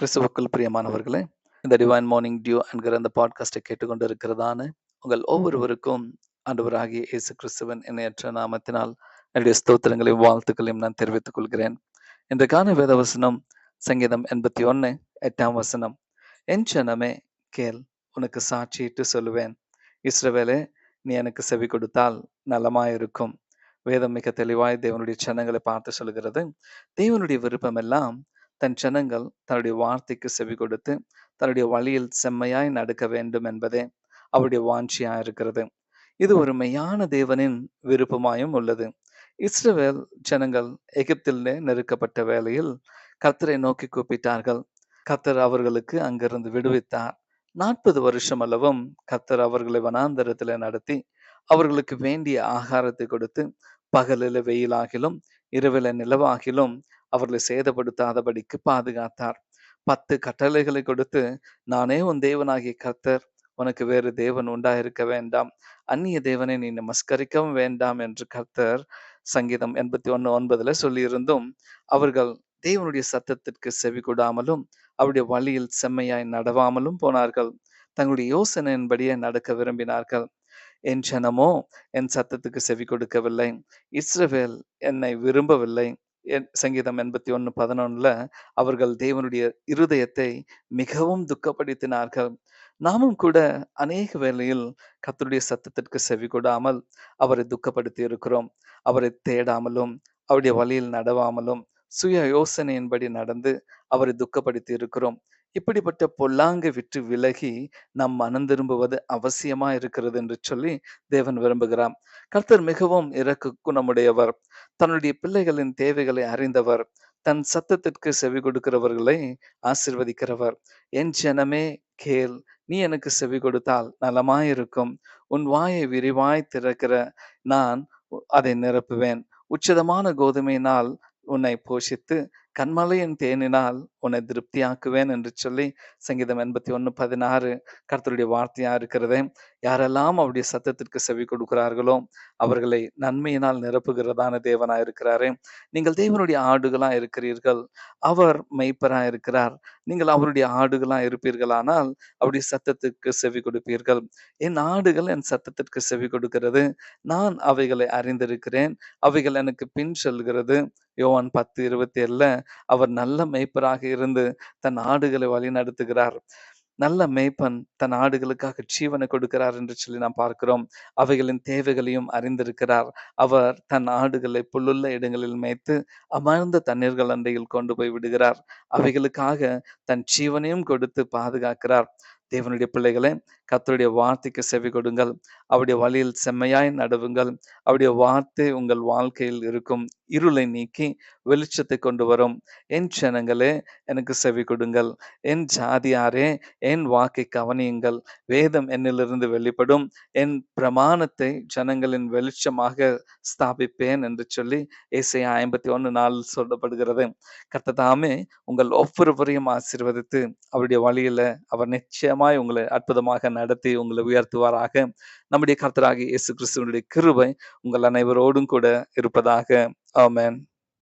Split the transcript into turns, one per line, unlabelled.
கிறிஸ்துவுக்குள் பிரியமானவர்களே இந்த டிவைன் மார்னிங் டியூ என்கிற இந்த பாட்காஸ்டை கேட்டுக்கொண்டு இருக்கிறதான உங்கள் ஒவ்வொருவருக்கும் ஆண்டவராகிய இயேசு கிறிஸ்துவன் இணையற்ற நாமத்தினால் என்னுடைய ஸ்தோத்திரங்களையும் வாழ்த்துக்களையும் நான் தெரிவித்துக் கொள்கிறேன். இன்றைக்கான வேதவசனம் சங்கீதம் எண்பத்தி ஒன்று எட்டாம் வசனம். என் சனமே கேள் உனக்கு சாட்சியிட்டு சொல்லுவேன். இஸ்ரவேலே நீ எனக்கு செவி கொடுத்தால் நலமாயிருக்கும். வேதம் மிக தெளிவாய் தேவனுடைய சனங்களை பார்த்து சொல்கிறது தேவனுடைய விருப்பம் எல்லாம் தன் ஜனங்கள் தன்னுடைய வார்த்தைக்கு செவி கொடுத்து தன்னுடைய வழியில் செம்மையாய் நடக்க வேண்டும் என்பதே அவருடைய வாஞ்சியா இருக்கிறது. இது ஒரு மெய்யான தேவனின் விருப்பமாயும் உள்ளது. இஸ்ரவேல் ஜனங்கள் எகிப்திலே நெருக்கப்பட்ட வேளையில் கத்தரை நோக்கி கூப்பிட்டார்கள். கத்தர் அவர்களுக்கு அங்கிருந்து விடுவித்தார். நாற்பது வருஷம் அளவும் கத்தர் அவர்களை வனாந்தரத்தில் நடத்தி அவர்களுக்கு வேண்டிய ஆகாரத்தை கொடுத்து பகலில வெயிலாகிலும் இரவில நிலவாகிலும் அவர்களை சேதப்படுத்தாதபடிக்கு பாதுகாத்தார் பத்து கட்டளைகளை கொடுத்து நானே உன் தேவனாகிய கர்த்தர் உனக்கு வேறு தேவன் உண்டாயிருக்க வேண்டாம். அந்நிய தேவனை நீ நமஸ்கரிக்கவும் வேண்டாம் என்று கர்த்தர் சங்கீதம் எண்பத்தி ஒன்னு ஒன்பதுல சொல்லியிருந்தும் அவர்கள் தேவனுடைய சத்தத்திற்கு செவி கொடாமலும் அவருடைய வழியில் செம்மையாய் நடவாமலும் போனார்கள். தங்களுடைய யோசனையின்படியே நடக்க விரும்பினார்கள். என் ஜனமோ என் சத்தத்துக்கு செவி கொடுக்கவில்லை. இஸ்ரவேல் என்னை விரும்பவில்லை. சங்கீதம் எண்பத்தி ஒன்று பதினொன்னுல அவர்கள் தேவனுடைய இருதயத்தை மிகவும் துக்கப்படுத்தினார்கள். நாமும் கூட அநேக வேளையில் கத்தருடைய சத்தத்திற்கு செவி கொடாமல் அவரை துக்கப்படுத்தி இருக்கிறோம். அவரை தேடாமலும் அவருடைய வழியில் நடவாமலும் சுய யோசனையின்படி நடந்து அவரை துக்கப்படுத்தி இருக்கிறோம். இப்படிப்பட்ட பொல்லாங்கை விட்டு விலகி நாம் மனம் திரும்புவது அவசியமா இருக்கிறது என்று சொல்லி தேவன் விரும்புகிறார். கர்த்தர் மிகவும் இறக்கு குணமுடையவர் தன்னுடைய பிள்ளைகளின் தேவைகளை அறிந்தவர். தன் சத்தத்திற்கு செவி கொடுக்கிறவர்களை ஆசிர்வதிக்கிறவர். என் ஜனமே கேள் நீ எனக்கு செவி கொடுத்தால் நலமாயிருக்கும். உன் வாயை விரிவாய் திறக்கிற நான் அதை நிரப்புவேன். உச்சிதமான கோதுமையினால் உன்னை போஷித்து கண்மலையின் தேனினால் உன்னை திருப்தியாக்குவேன் என்று சொல்லி சங்கீதம் எண்பத்தி ஒன்று பதினாறு கர்த்தருடைய வார்த்தையா இருக்கிறதே. யாரெல்லாம் அவருடைய சத்தத்திற்கு செவி கொடுக்கிறார்களோ அவர்களை நன்மையினால் நிரப்புகிறதான தேவனா இருக்கிறாரு. நீங்கள் தேவனுடைய ஆடுகளா இருக்கிறீர்கள். அவர் மெய்ப்பரா இருக்கிறார். நீங்கள் அவருடைய ஆடுகளா இருப்பீர்களானால் அவருடைய சத்தத்திற்கு செவி கொடுப்பீர்கள். என் ஆடுகள் என் சத்தத்திற்கு செவி கொடுக்கிறது. நான் அவைகளை அறிந்திருக்கிறேன். அவைகள் எனக்கு பின் செல்கிறது. யோவான் பத்து இருபத்தி ஏழுல அவர் நல்ல மெய்ப்பராக இருந்து தன் ஆடுகளை வழி நடத்துகிறார் நல்ல மேய்ப்பன் தன் ஆடுகளுக்காக ஜீவனை கொடுக்கிறார் என்று சொல்லி நாம் பார்க்கிறோம். அவைகளின் தேவைகளையும் அறிந்திருக்கிறார். அவர் தன் ஆடுகளை புல்லுள்ள இடங்களில் மேய்த்து அமர்ந்த தண்ணீர்கள் அண்டையில் கொண்டு போய் விடுகிறார். அவைகளுக்காக தன் ஜீவனையும் கொடுத்து பாதுகாக்கிறார். தேவனுடைய பிள்ளைகளை கத்தருடைய வார்த்தைக்கு செவி கொடுங்கள். அவருடைய வழியில் செம்மையாய் நடவுங்கள். அவருடைய வார்த்தை உங்கள் வாழ்க்கையில் இருக்கும். இருளை நீக்கி வெளிச்சத்தை கொண்டு வரும். என் ஜனங்களே எனக்கு செவி கொடுங்கள். என் ஜாதியாரே என் வாக்கை கவனியுங்கள். வேதம் என்னிலிருந்து வெளிப்படும். என் பிரமாணத்தை ஜனங்களின் வெளிச்சமாக ஸ்தாபிப்பேன் என்று சொல்லி இசை ஐம்பத்தி ஒன்று நாளில் சொல்லப்படுகிறது. கர்த்ததாமே உங்கள் ஒவ்வொருவரையும் ஆசீர்வதித்து அவருடைய வழியில அவர் நிச்சயமாய் உங்களை அற்புதமாக நடத்தி உங்களை உயர்த்துவாராக. நம்முடைய கர்த்தராகிய இயேசு கிறிஸ்துவனுடைய கிருபை உங்கள் அனைவரோடும் கூட இருப்பதாக. ஆமேன்.